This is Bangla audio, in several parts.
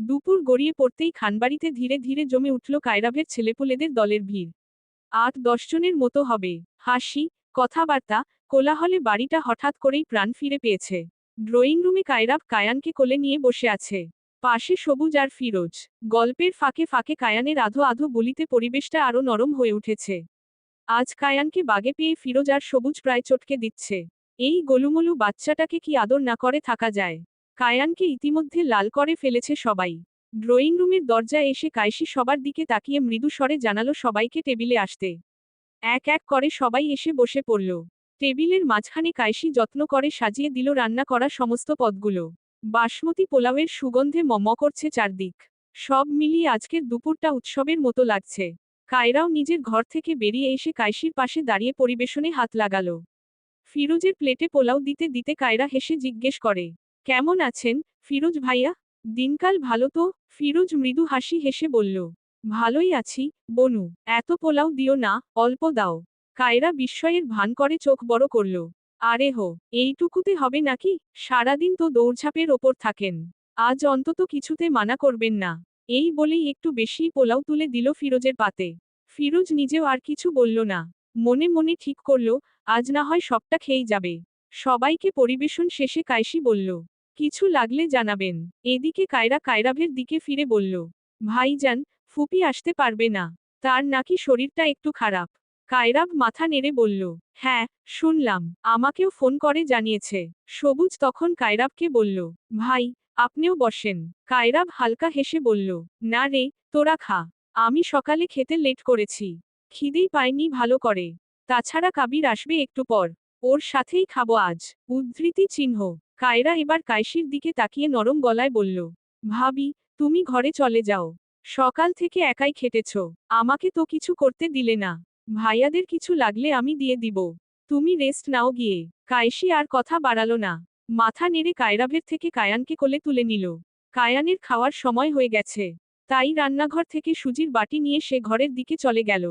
দুপুর গড়িয়ে পড়তেই খানবাড়িতে ধীরে ধীরে জমে উঠল কায়রাভের ছেলেপুলেদের দলের ভিড়। আট দশজনের মতো হবে। হাসি, কথাবার্তা, কোলাহলে বাড়িটা হঠাৎ করেই প্রাণ ফিরে পেয়েছে। ড্রয়িং রুমে কায়রাব কায়ানকে কোলে নিয়ে বসে আছে। পাশে সবুজ আর ফিরোজ। গল্পের ফাঁকে ফাঁকে কায়ানের আধো আধো বলিতে পরিবেশটা আরও নরম হয়ে উঠেছে। আজ কায়ানকে বাগে পেয়ে ফিরোজ আর সবুজ প্রায় চটকে দিচ্ছে। এই গোলুমলু বাচ্চাটাকে কি আদর না করে থাকা যায়? কায়ানকে ইতিমধ্যে লাল করে ফেলেছে সবাই। ড্রয়িং রুমের দরজায় এসে কায়সি সবার দিকে তাকিয়ে মৃদু স্বরে জানালো সবাইকে টেবিলে আসতে। এক এক করে সবাই এসে বসে পড়ল। টেবিলের মাঝখানে কায়সি যত্ন করে সাজিয়ে দিল রান্না করা সমস্ত পদগুলো। বাসমতি পোলাওয়ের সুগন্ধে মম করছে চারদিক। সব মিলিয়ে আজকের দুপুরটা উৎসবের মতো লাগছে। কায়রাও নিজের ঘর থেকে বেরিয়ে এসে কায়সির পাশে দাঁড়িয়ে পরিবেশনে হাত লাগালো। ফিরোজের প্লেটে পোলাও দিতে দিতে কায়রা হেসে জিজ্ঞেস করে কেমন আছেন, ফিরোজ ভাইয়া? দিনকাল ভালো তো? ফিরোজ মৃদু হাসি হেসে বলল, ভালোই আছি, বনু, এত পোলাও দিও না, অল্প দাও। কায়রা বিস্ময়ের ভান করে চোখ বড় করল, আরে হো, এইটুকুতে হবে নাকি? সারাদিন তো দৌড়ঝাঁপের ওপর থাকেন। আজ অন্তত কিছুতে মানা করবেন না। এই বলেই একটু বেশি পোলাও তুলে দিল ফিরোজের পাতে। ফিরোজ নিজেও আর কিছু বলল না। মনে মনে ঠিক করল, আজ না হয় সবটা খেয়েই যাবে। সবাইকে পরিবেশন শেষে কায়সি বলল কিছু লাগলে জানাবেন। এদিকে কায়রা কায়রাভের দিকে ফিরে বলল, ভাইজান, ফুপি আসতে পারবে না। তার নাকি শরীরটা একটু খারাপ। কায়রাব মাথা নেড়ে বলল হ্যাঁ শুনলাম। আমাকেও ফোন করে জানিয়েছে। সবুজ তখন কায়রাবকে বলল, ভাই, আপনিও বসেন। কায়রাব হালকা হেসে বলল, না রে, তোরা খা। আমি সকালে খেতে লেট করেছি। খিদেই পায়নি ভালো করে। তাছাড়া কাবির আসবে একটু পর। ওর সাথেই খাব আজ। উদ্ধৃতি চিহ্ন। কায়রা এবার কায়সির দিকে তাকিয়ে নরম গলায় বলল, ভাবি, তুমি ঘরে চলে যাও। সকাল থেকে একাই খেটেছ। আমাকে তো কিছু করতে দিলে না। ভাইয়াদের কিছু লাগলে আমি দিয়ে দিব। তুমি রেস্ট নাও গিয়ে কায়সি আর কথা বাড়ালো না। মাথা নেড়ে কায়রাভের থেকে কায়ানকে কোলে তুলে নিল। কায়ানের খাওয়ার সময় হয়ে গেছে। তাই রান্নাঘর থেকে সুজির বাটি নিয়ে সে ঘরের দিকে চলে গেল।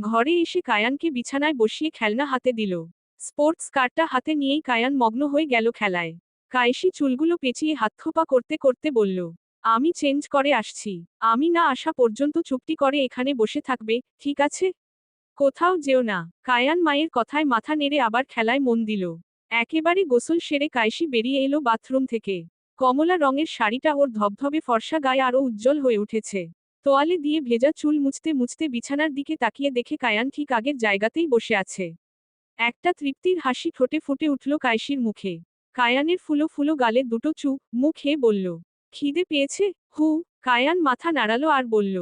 ঘরে এসে কায়ানকে বিছানায় বসিয়ে খেলনা হাতে দিল। স্পোর্টস কারটা হাতে নিয়েই কায়ান মগ্ন হয়ে গেল খেলায়। কায়েসি চুলগুলো পেঁচিয়ে হাতখোপা করতে করতে বলল, আমি চেঞ্জ করে আসছি। আমি না আসা পর্যন্ত চুপটি করে এখানে বসে থাকবে, ঠিক আছে? কোথাও যেও না। কায়ান মায়ের কথায় মাথা নেড়ে আবার খেলায় মন দিল। একেবারে গোসল সেরে কায়েশি বেরিয়ে এলো বাথরুম থেকে। কমলা রঙের শাড়িটা ওর ধবধবে ফর্সা গায়ে আরও উজ্জ্বল হয়ে উঠেছে। তোয়ালে দিয়ে ভেজা চুল মুছতে মুছতে বিছানার দিকে তাকিয়ে দেখে কায়ান ঠিক আগের জায়গাতেই বসে আছে। একটা তৃপ্তির হাসি ঠোঁটে ফুটে উঠল কায়সির মুখে। কায়ানের ফুলো ফুলো গালে দুটো চু, মুখে বলল, খিদে পেয়েছে? হু। কায়ান মাথা নাড়ালো আর বলল,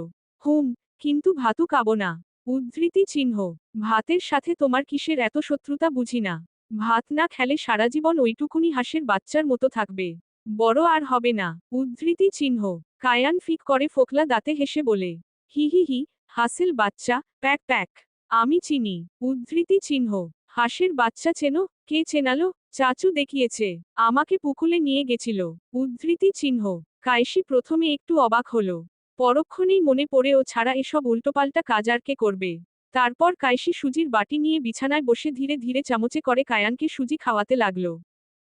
হুম, কিন্তু ভাতু কাবো না। উদ্ধৃতি চিহ্ন, ভাতের সাথে তোমার কিসের এত শত্রুতা বুঝি না। ভাত না খেলে সারা জীবন ওইটুকুনি হাঁসের বাচ্চার মতো থাকবে। বড় আর হবে না। উদ্ধৃতি চিহ্ন, কায়ান ফিক করে ফোকলা দাঁতে হেসে বলে, হি হি হি, হাসেল বাচ্চা, প্যাক প্যাক, আমি চিনি। উদ্ধৃতি চিহ্ন, হাঁসের বাচ্চা চেনো, কে চেনালো? চাচু দেখিয়েছে, আমাকে পুকুলে নিয়ে গেছিল। উদ্ধৃতি চিহ্ন কায়সি প্রথমে একটু অবাক হলো। পরক্ষণেই মনে পড়ে ও ছাড়া এসব উল্টোপাল্টা কাজ আর কে করবে। তারপর কায়সি সুজির বাটি নিয়ে বিছানায় বসে ধীরে ধীরে চামচে করে কায়ানকে সুজি খাওয়াতে লাগল।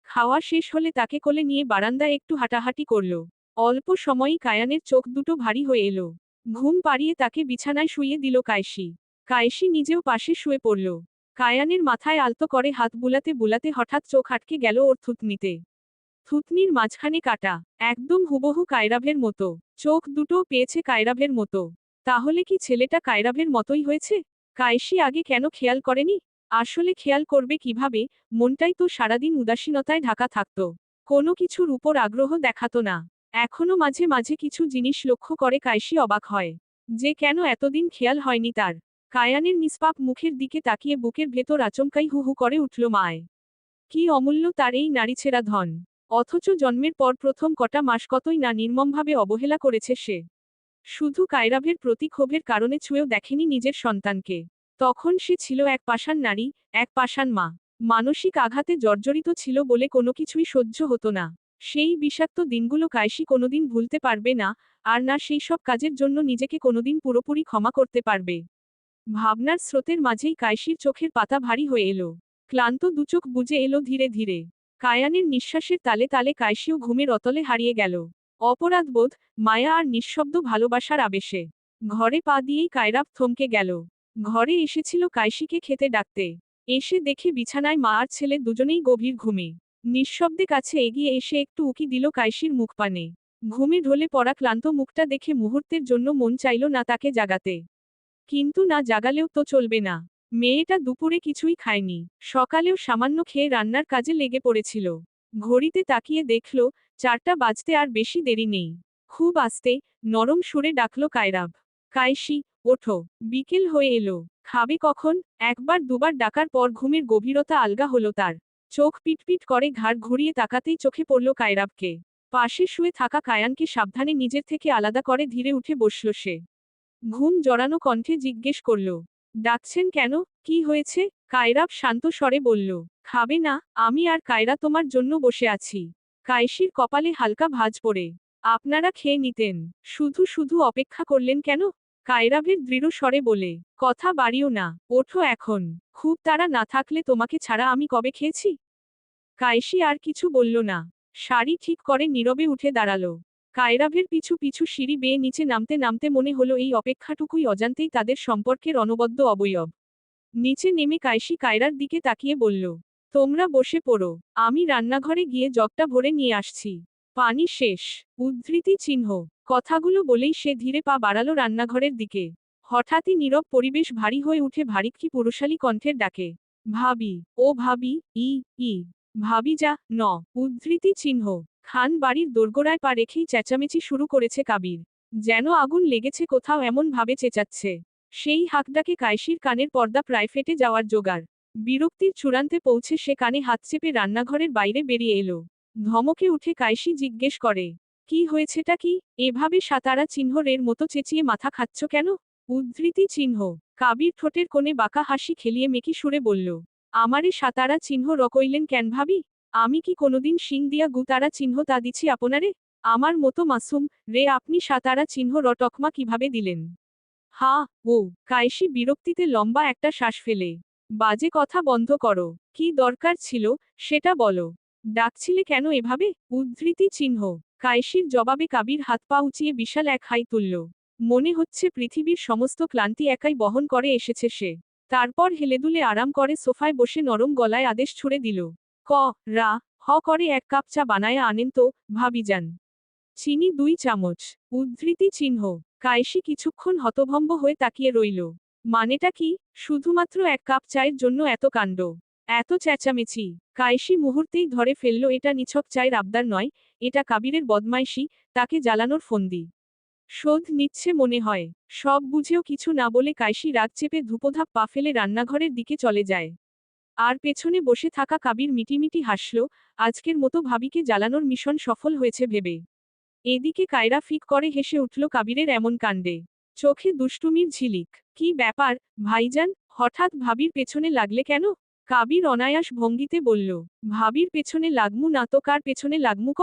খাওয়া শেষ হলে তাকে কোলে নিয়ে বারান্দায় একটু হাঁটাহাঁটি করল। অল্প সময়ই কায়ানের চোখ দুটো ভারী হয়ে এলো। ঘুম পাড়িয়ে তাকে বিছানায় শুইয়ে দিল কায়সি কায়সি নিজেও পাশে শুয়ে পড়ল। কায়ানের মাথায় আলতো করে হাত বুলাতে বুলাতে হঠাৎ চোখ আটকে গেল ওর থুতনিতে। থুতনির মাঝখানে কাটা, একদম হুবহু কায়রাভের মতো। চোখ দুটো পেয়েছে কায়রাভের মতো। তাহলে কি ছেলেটা কায়রাভের মতোই হয়েছে? কায়সি আগে কেন খেয়াল করেনি? আসলে খেয়াল করবে কীভাবে? মনটাই তো সারাদিন উদাসীনতায় ঢাকা থাকত। কোনো কিছুর উপর আগ্রহ দেখাতো না। এখনও মাঝে মাঝে কিছু জিনিস লক্ষ্য করে কায়সি অবাক হয়। যে কেন এতদিন খেয়াল হয়নি তার? কায়ানের নিষ্পাপ মুখের দিকে তাকিয়ে বুকের ভেতর আচমকাই হু হু করে উঠল মায়। কি অমূল্য তার এই নারীছেড়া ধন। অথচ জন্মের পর প্রথম কটা মাস কতই না নির্মমভাবে অবহেলা করেছে সে। শুধু কায়রাভের প্রতি ক্ষোভের কারণে ছুঁয়েও দেখেনি নিজের সন্তানকে। তখন সে ছিল এক পাষাণ নারী, এক পাষাণ মা। মানসিক আঘাতে জর্জরিত ছিল বলে কোনো কিছুই সহ্য হতো না। সেই বিষাক্ত দিনগুলো কায়সি কোনোদিন ভুলতে পারবে না, আর না সেই সব কাজের জন্য নিজেকে কোনোদিন পুরোপুরি ক্ষমা করতে পারবে। ভাবনার স্রোতের মাঝেই কায়সির চোখের পাতা ভারী হয়ে এলো। ক্লান্ত দুচোখ বুঝে এলো ধীরে ধীরে। কায়ানের নিঃশ্বাসের তালে তালে কায়সিও ঘুমের অতলে হারিয়ে গেল। অপরাধবোধ, মায়া আর নিঃশব্দ ভালোবাসার আবেশে। ঘরে পা দিয়েই কায়রাব থমকে গেল। ঘরে এসেছিল কাইশিকে খেতে ডাকতে। এসে দেখে বিছানায় মা আর ছেলে দুজনেই গভীর ঘুমে। নিঃশব্দে কাছে এগিয়ে এসে একটু উকি দিল কাইশির মুখ পানে ঘুমে ঢলে পড়া ক্লান্ত মুখটা দেখে মুহূর্তের জন্য মন চাইল না তাকে জাগাতে। কিন্তু না জাগালেও তো চলবে না। মেয়েটা দুপুরে কিছুই খায়নি। সকালেও সামান্য খেয়ে রান্নার কাজে লেগে পড়েছিল। ঘড়িতে তাকিয়ে দেখল, চারটা বাজতে আর বেশি দেরি নেই। খুব আস্তে নরম সুরে ডাকল কায়রাব। কাইশি ওঠো। বিকেল হয়ে এলো। খাবে কখন? একবার দুবার ডাকার পর ঘুমের গভীরতা আলগা হলো তার। চোখ পিটপিট করে ঘাড় ঘুরিয়ে তাকাতেই চোখে পড়ল কায়রাবকে। পাশে শুয়ে থাকা কায়ানকে সাবধানে নিজের থেকে আলাদা করে ধীরে উঠে বসল সে। ঘুম জড়ানো কণ্ঠে জিজ্ঞেস করল, ডাকছেন কেন? কি হয়েছে? কায়রাব শান্ত স্বরে বলল, খাবে না, আমি আর কায়রা তোমার জন্য বসে আছি। কায়সির কপালে হালকা ভাঁজ পড়ে। আপনারা খেয়ে নিতেন। শুধু শুধু অপেক্ষা করলেন কেন? কায়রাভের দৃঢ় স্বরে বলে, কথা বাড়িও না, ওঠো এখন। খুব তারা না থাকলে তোমাকে ছাড়া আমি কবে খেয়েছি? কায়সি আর কিছু বলল না। শাড়ি ঠিক করে নীরবে উঠে দাঁড়াল। কায়রাভের পিছু পিছু সিঁড়ি বেয়ে নিচে নামতে নামতে মনে হলো এই অপেক্ষাটুকুই অজান্তেই তাদের সম্পর্কের অনবদ্য অবয়ব। নিচে নেমে কায়সি কায়রার দিকে তাকিয়ে বলল, তোমরা বসে পড়ো, আমি রান্নাঘরে গিয়ে জগটা ভরে নিয়ে আসছি। পানি শেষ, উদ্ধৃতি চিহ্ন কথাগুলো বলেই সে ধীরে পা বাড়ালো রান্নাঘরের দিকে। হঠাৎই নীরব পরিবেশ ভারী হয়ে উঠে ভারিক্কি পুরুষালী কণ্ঠের ডাকে, ভাবি, ও ভাবি, ই ই, ভাবি যা, ন, উদ্ধৃতি চিহ্ন। খান বাড়ির দোরগোড়ায় পা রেখেই চেঁচামেচি শুরু করেছে কাবির। যেন আগুন লেগেছে কোথাও এমন ভাবে চেঁচাচ্ছে। সেই হাকডাকে কায়সির কানের পর্দা প্রায় ফেটে যাওয়ার জোগাড়। বিরক্তির চূড়ান্তে পৌঁছে সে কানে হাত চেপে রান্নাঘরের বাইরে বেরিয়ে এলো। ধমকে উঠে কায়সি জিজ্ঞেস করে, কি হয়েছেটা কি? এভাবে সাতারা চিহ্নের মতো চেঁচিয়ে মাথা খাচ্ছ কেন? উদ্ধৃতি চিহ্ন। কাবির ঠোঁটের কোণে বাঁকা হাসি খেলিয়ে মেকি সুরে বলল, আমারে সাতারা চিহ্ন রকইলেন কেন ভাবি? আমি কি কোনোদিন শিং দিয়া গুতারা চিহ্ন তা দিছি আপনারে? আমার মতো মাসুম, রে আপনি সাতারা চিহ্ন রটকমা কীভাবে দিলেন? হা, ও কায়সি বিরক্তিতে লম্বা একটা শ্বাস ফেলে। বাজে কথা বন্ধ করো। কি দরকার ছিল, সেটা বলো। ডাকছিলে কেন এভাবে? উদ্ধৃতি চিহ্ন। কায়সির জবাবে কাবির হাত পা উঁচিয়ে বিশাল এক হাই তুলল। মনে হচ্ছে পৃথিবীর সমস্ত ক্লান্তি একাই বহন করে এসেছে সে। তারপর হেলেদুলে আরাম করে সোফায় বসে নরম গলায় আদেশ ছুড়ে দিল। ক, রা, হ করে এক কাপ চা বানায় আনেন তো, ভাবি যান। চিনি দুই চামচ। উদ্ধৃতি চিহ্ন। কায়সি কিছুক্ষণ হতভম্ব হয়ে তাকিয়ে রইল। মানেটা কি? শুধুমাত্র এক কাপ চায়ের জন্য এত কাণ্ড। এত চেঁচামেচি। কায়সি মুহূর্তেই ধরে ফেলল, এটা নিছক চায়ের আবদার নয়, এটা কাবিরের বদমাইশি, তাকে জ্বালানোর ফন্দি। শোধ নিচ্ছে মনে হয়। সব বুঝেও কিছু না বলে কায়সি রাগ চেপে ধুপোধাপ পা ফেলে রান্নাঘরের দিকে চলে যায়। আর পেছনে বসে থাকা কাবির মিটিমিটি হাসল, আজকের মতো ভাবিকে জ্বালানোর মিশন সফল হয়েছে ভেবে। এদিকে কায়রা ফিক করে হেসে উঠল কাবিরের এমন কাণ্ডে। চোখে দুষ্টুমির ঝিলিক। কি ব্যাপার, ভাইজান, হঠাৎ ভাবির পেছনে লাগলে কেন? কাবির অনায়াস ভঙ্গিতে বলল, ভাবির পেছনে লাগমু না তো কার পেছনে লাগমু ক?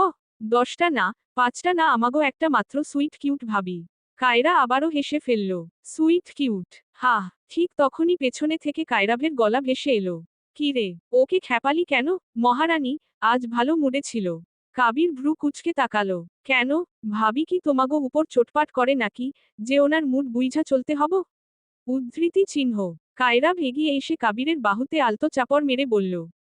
দশটা না, পাঁচটা না আমাগো একটা মাত্র সুইট কিউট ভাবি। কায়রা আবারও হেসে ফেলল, সুইট কিউট। হা ঠিক তখনই পেছনে থেকে কায়রাভের গলা ভেসে এলো। কি রে ওকে খ্যাপালি কেন? মহারানী, আজ ভালো মুডে ছিল। কাবির ভ্রু কুচকে তাকালো। কেন? ভাবি কি তোমাগো উপর চোটপাট করে নাকি, যে ওনার মুড বুইঝা চলতে হব? উদ্ধৃতি চিহ্ন। কায়রাব এগিয়ে এসে কাবিরের বাহুতে আলতো চাপড় মেরে বলল,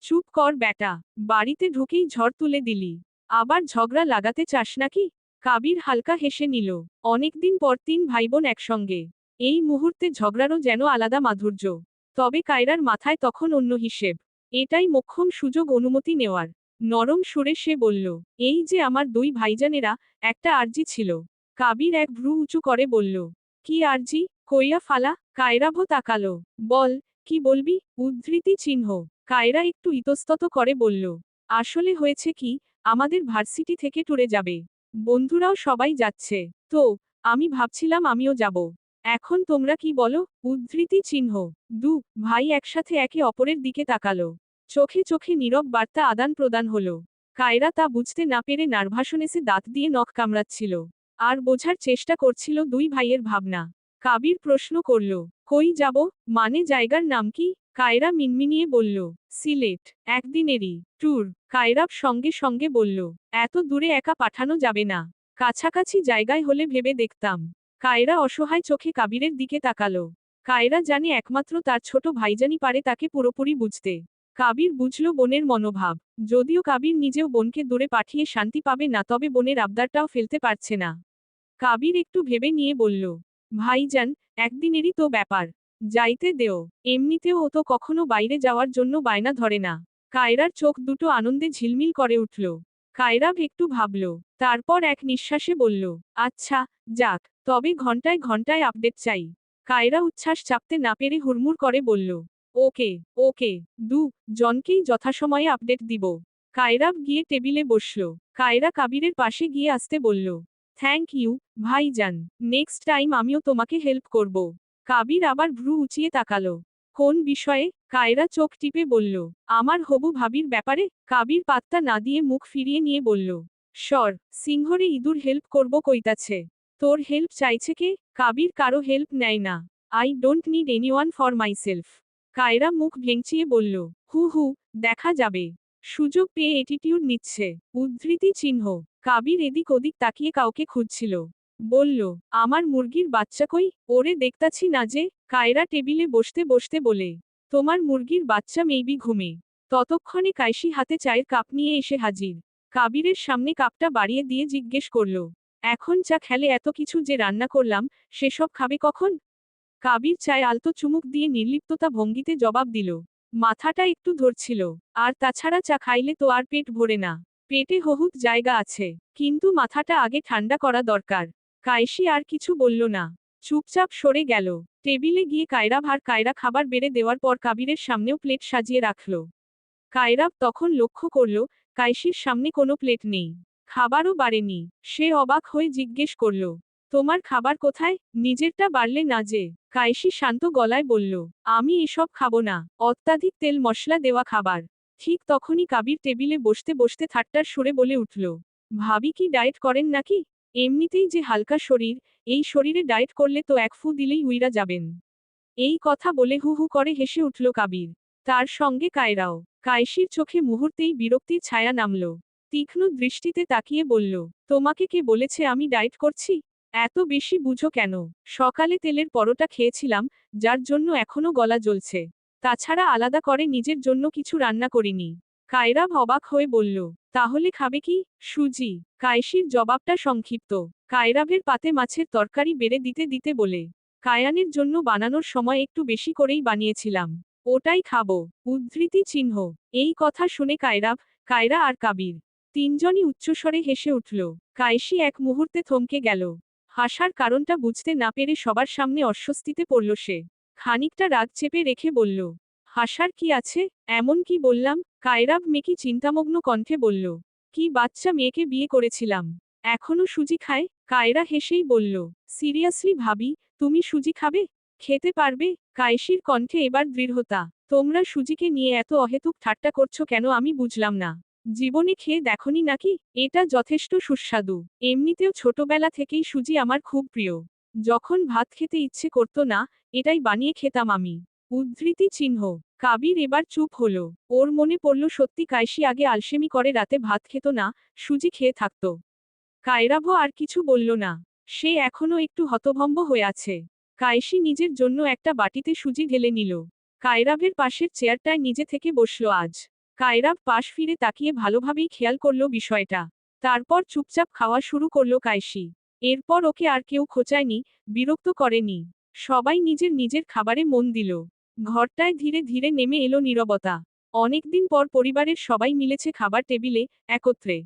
চুপ কর ব্যাটা, বাড়িতে ঢুকেই ঝড় তুলে দিলি। আবার ঝগড়া লাগাতে চাস নাকি? কাবির হালকা হেসে নিল অনেকদিন পর তিন ভাইবোন একসঙ্গে। এই মুহূর্তে ঝগড়ারও যেন আলাদা মাধুর্য। তবে কায়রার মাথায় তখন অন্য হিসেব। এটাই মোক্ষম সুযোগ অনুমতি নেওয়ার। নরম সুরে সে বলল, এই যে আমার দুই ভাইজানেরা, একটা আর্জি ছিল। কাবির এক ভ্রু উঁচু করে বলল, কি আর্জি? কইয়া ফালা, কায়রাভ তাকালো। বল, কি বলবি? উদ্ধৃতি চিহ্ন। কায়রা একটু ইতস্তত করে বলল, আসলে হয়েছে কি, আমাদের ভার্সিটি থেকে টুরে যাবে। বন্ধুরাও সবাই যাচ্ছে। তো, আমি ভাবছিলাম আমিও যাব। এখন তোমরা কি বলো? উদ্ধৃতি চিহ্ন। দু, ভাই একসাথে একে অপরের দিকে তাকালো। চোখে চোখে নীরব বার্তা আদান প্রদান হলো। কায়রা তা বুঝতে না পেরে নার্ভাসনেসে দাঁত দিয়ে নখ কামড়াচ্ছিল। আর বোঝার চেষ্টা করছিল দুই ভাইয়ের ভাবনা। কাবির প্রশ্ন করল, কই যাব? মানে জায়গার নাম কি? কায়রা মিনমিনিয়ে বলল, সিলেট, একদিনেরই ট্যুর। কায়রাব সঙ্গে সঙ্গে বলল, এত দূরে একা পাঠানো যাবে না। কাছাকাছি জায়গায় হলে ভেবে দেখতাম। কায়রা অসহায় চোখে কাবিরের দিকে তাকালো। কায়রা জানে একমাত্র তার ছোট ভাইজানি পারে তাকে পুরোপুরি বুঝতে। কাবির বুঝল বোনের মনোভাব। যদিও কাবির নিজেও বোনকে দূরে পাঠিয়ে শান্তি পাবে না, তবে বোনের আবদারটাও ফেলতে পারছে না। কাবির একটু ভেবে নিয়ে বলল, ভাইজান, একদিনেরই তো ব্যাপার। যাইতে দেও। এমনিতেও ও তো কখনো বাইরে যাওয়ার জন্য বায়না ধরে না। কায়রার চোখ দুটো আনন্দে ঝিলমিল করে উঠল। কায়রাভ একটু ভাবল, তারপর এক নিঃশ্বাসে বলল আচ্ছা যাক। তবে ঘন্টায় ঘন্টায় আপডেট চাই। কায়রা উচ্ছ্বাস চাপতে না পেরে হুড়মুড় করে বলল, ওকে ওকে, দু, জনকেই যথাসময়ে আপডেট দিব। কায়রাব গিয়ে টেবিলে বসল। কায়রা কাবিরের পাশে গিয়ে আসতে বলল, থ্যাংক ইউ, ভাইজান, নেক্সট টাইম আমিও তোমাকে হেল্প করব। কাবির আবার ভ্রু উঁচিয়ে তাকালো। কোন বিষয়ে? কায়রা চোখ টিপে বলল, আমার হবু ভাবির ব্যাপারে? কাবির পাত্তা না দিয়ে মুখ ফিরিয়ে নিয়ে বলল, সর, সিংহরে ইঁদুর হেল্প করব কইতাছে। তোর হেল্প চাইছে কে? কাবির কারও হেল্প নেয় না। I don't need anyone for myself Kaira মুখ ভেঙচিয়ে বলল, হু হু, দেখা যাবে। সুযোগ পেয়ে এটিটিউড নিচ্ছে। উদ্ধৃতি চিহ্ন। কাবির এদিক ওদিক তাকিয়ে কাউকে খুঁজছিল। বলল, আমার মুরগির বাচ্চা কই? ওরে দেখতাছি না যে, কায়রা টেবিলে বসতে বসতে বলে, তোমার মুরগির বাচ্চা মেইবি ঘুমে। ততক্ষণে কাইশি হাতে চায়ের কাপ নিয়ে এসে হাজির। কাবিরের সামনে কাপটা বাড়িয়ে দিয়ে জিজ্ঞেস করল এখন চা খেলে এত কিছু যে রান্না করলাম, সেসব খাবে কখন? কাবির চায় আলতো চুমুক দিয়ে নির্লিপ্ততা ভঙ্গিতে জবাব দিল। মাথাটা একটু ধরছিল। আর তাছাড়া চা খাইলে তো আর পেট ভরে না। পেটে হহুত জায়গা আছে। কিন্তু মাথাটা আগে ঠান্ডা করা দরকার। কায়সি আর কিছু বলল না। চুপচাপ সরে গেল। টেবিলে গিয়ে কায়রা ভার কায়রা খাবার বেড়ে দেওয়ার পর কাবিরের সামনেও প্লেট সাজিয়ে রাখল। কায়রাব তখন লক্ষ্য করল কায়সির সামনে কোনো প্লেট নেই। খাবারও বাড়েনি। সে অবাক হয়ে জিজ্ঞেস করল, তোমার খাবার কোথায়? নিজেরটা বাড়লে না যে? কায়সি শান্ত গলায় বলল, আমি এসব খাব না। অত্যাধিক তেল মশলা দেওয়া খাবার। ঠিক তখনই কাবির টেবিলে বসতে বসতে ঠাট্টার সুরে বলে উঠল, ভাবি কি ডায়েট করেন নাকি? এমনিতেই যে হালকা শরীর, এই শরীরে ডায়েট করলে তো এক ফু দিলেই উইরা যাবেন। এই কথা বলে হু হু করে হেসে উঠল কাবির। তার সঙ্গে কায়রাও। কায়সির চোখে মুহূর্তেই বিরক্তির ছায়া নামল। তীক্ষ্ণ দৃষ্টিতে তাকিয়ে বলল, তোমাকে কে বলেছে আমি ডায়েট করছি? এত বেশি বুঝো কেন? সকালে তেলের পরোটা খেয়েছিলাম, যার জন্য এখনও গলা জ্বলছে। তাছাড়া আলাদা করে নিজের জন্য কিছু রান্না করিনি। কায়রাভ অবাক হয়ে বলল, তাহলে খাবে কি? সুজি। কায়সির জবাবটা সংক্ষিপ্ত। কায়রাভের পাতে মাছের তরকারি বেড়ে দিতে দিতে বলে, কায়ানের জন্য বানানোর সময় একটু বেশি করেই বানিয়েছিলাম। ওটাই খাব। উদ্ধৃতি চিহ্ন। এই কথা শুনে কায়রাভ কায়রা আর কাবির তিনজনই উচ্চস্বরে হেসে উঠল কায়সি এক মুহূর্তে থমকে গেল। হাসার কারণটা বুঝতে না পেরে সবার সামনে অস্বস্তিতে পড়ল সে। খানিকটা রাগ চেপে রেখে বলল, হাসার কি আছে? এমন কি বললাম? কায়রাব মেকি চিন্তামগ্ন কণ্ঠে বলল, কি বাচ্চা মেয়েকে বিয়ে করেছিলাম? এখনও সুজি খায়? কায়রা হেসেই বলল, সিরিয়াসলি ভাবি, তুমি সুজি খাবে? খেতে পারবে? কায়সির কণ্ঠে এবার দৃঢ়তা, তোমরা সুজিকে নিয়ে এত অহেতুক ঠাট্টা করছ কেন আমি বুঝলাম না। জীবনে খেয়ে দেখনি নাকি? এটা যথেষ্ট সুস্বাদু। এমনিতেও ছোটবেলা থেকেই সুজি আমার খুব প্রিয়। যখন ভাত খেতে ইচ্ছে করত না, এটাই বানিয়ে খেতাম আমি। উদ্ধৃতি চিহ্ন। কাবির এবার চুপ হলো। ওর মনে পড়ল সত্যি কায়সি আগে আলসেমি করে রাতে ভাত খেত না, সুজি খেয়ে থাকত। কায়রাভ আর কিছু বলল না। সে এখনও একটু হতভম্ব হয়ে আছে। কায়সি নিজের জন্য একটা বাটিতে সুজি ঢেলে নিল। কায়রাভের পাশের চেয়ারটায় নিজে থেকে বসল আজ। কায়রাব পাশ ফিরে তাকিয়ে ভালোভাবেই খেয়াল করল বিষয়টা। তারপর চুপচাপ খাওয়া শুরু করল কায়সি। এরপর ওকে আর কেউ খোঁচায়নি, বিরক্ত করেনি। সবাই নিজের নিজের খাবারে মন দিল। ঘরটায় ধীরে ধীরে নেমে এলো নীরবতা। অনেকদিন পর পরিবারের সবাই মিলেছে খাবার টেবিলে, একত্রে।